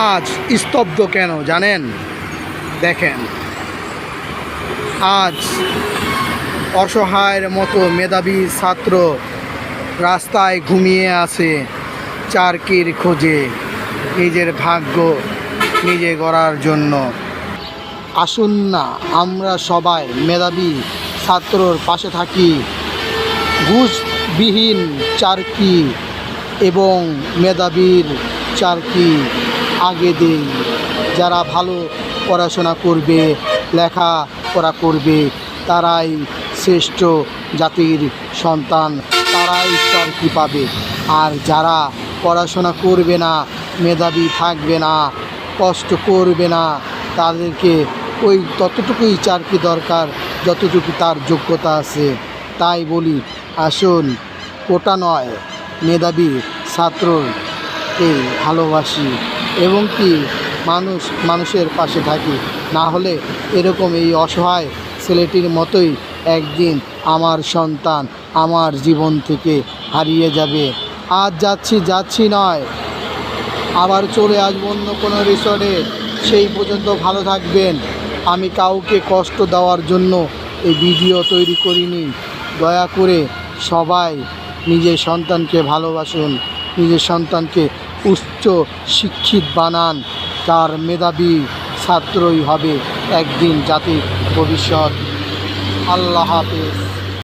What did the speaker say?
আজ স্তব্ধ কেন জানেন? দেখেন। আজ অসহায়ের মতো মেধাবী ছাত্র রাস্তায় ঘুমিয়ে আছে চারকির খোঁজে নিজের ভাগ্য নিজে গড়ার জন্য। আসুন না, আমরা সবাই মেধাবী ছাত্রর পাশে থাকি। ঘুষবিহীন চারকি এবং মেধাবীর চারকি আগে দেই যারা ভালো পড়াশোনা করবে, লেখাপড়া করবে, তারাই শ্রেষ্ঠ জাতির সন্তান, তারাই চাকরি পাবে। আর যারা পড়াশোনা করবে না, মেধাবী থাকবে না, কষ্ট করবে না, তাদেরকে ওই ততটুকুই চাকরি দরকার, যতটুকু তার যোগ্যতা আছে। তাই বলি, আসুন, ওটা নয়, মেধাবী ছাত্রকে ভালোবাসি। এবং কি মানুষ মানুষের পাশে থাকি। না হলে এরকম এই অসহায় ছেলেটির মতোই একদিন আমার সন্তান আমার জীবন থেকে হারিয়ে যাবে। আজ যাচ্ছি যাচ্ছি নয়। আবার চলে আসব অন্য কোনো রিসর্টে। সেই পর্যন্ত ভালো থাকবেন। আমি কাউকে কষ্ট দেওয়ার জন্য এই ভিডিও তৈরি করিনি। দয়া করে সবাই নিজের সন্তানকে ভালোবাসুন। নিজের সন্তানকে উচ্চ শিক্ষিত বানান। তার মেধাবী ছাত্রই হবে একদিন জাতির ভবিষ্যৎ। আল্লাহ হাফেজ।